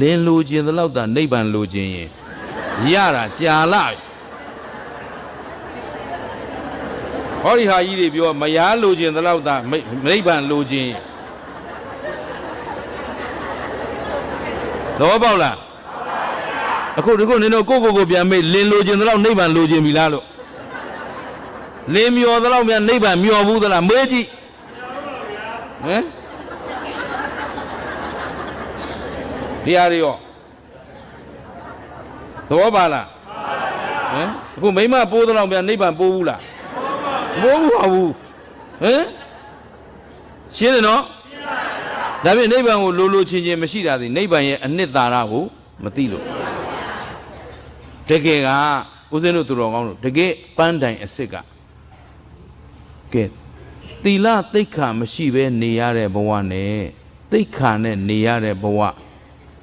လင်းလိုခြင်းသလောက်သာနိဗ္ဗာန်လိုခြင်းရင်ရတာကြာလာပြီဟောဒီဟာကြီးတွေပြောမယားလိုခြင်းသလောက်သာမိနိဗ္ဗာန်လိုခြင်းရင်တော့ပေါက်လားအခုဒီခုနင်တို့ကိုယ့်ကိုယ်ကိုပြန်မေးလင်းလိုခြင်းသလောက်နိဗ္ဗာန်လိုခြင်းပြီလားလို့လင်းမျောသလောက်များနိဗ္ဗာန်မျောဘူးသလားမေးကြည့်ဟမ် ဒီဟာတွေရောသဘောပါလားဟမ်အခုမိမပိုးတော့ပြန်နိဗ္ဗာန်ပိုးဘူးလားမပိုးဘူးပါဘူးဟမ်ရှင်းတယ်နော်ဒါဖြင့်နိဗ္ဗာန်ကိုလိုလိုချင်းချင်းမရှိတာဒီနိဗ္ဗာန်ရဲ့အနှစ်သာရကိုမသိလို့တကယ်ကဦးဇင်းတို့သူတော်ကောင်းတို့တကယ်ပန်းတိုင်အစ်စ်ကကဲသီလသိက္ခာမရှိဘဲနေရတဲ့ဘဝနဲ့သိက္ခာနဲ့နေရတဲ့ဘဝ